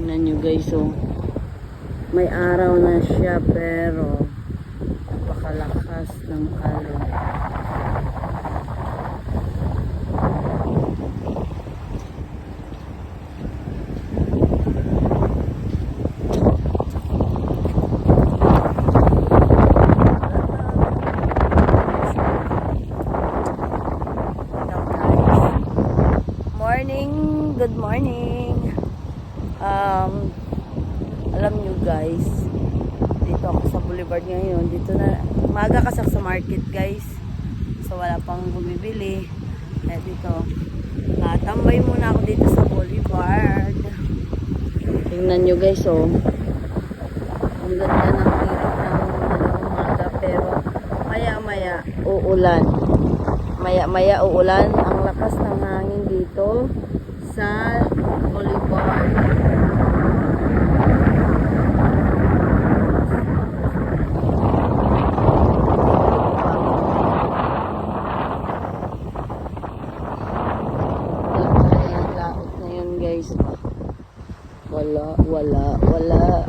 Tingnan nyo guys oh. May araw na siya pero napakalakas ng alon. Morning, good morning. Um, alam nyo guys, dito ako sa boulevard ngayon. Dito na, maaga kasi ako sa market guys. So wala pang bumibili. Kaya dito, natambay muna ako dito sa boulevard. Tingnan nyo guys oh. Ang ganda ng umaga pero maya maya uulan. Maya maya uulan. Ang lakas ng hangin dito sa boulevard. الصباح ولا ولا ولا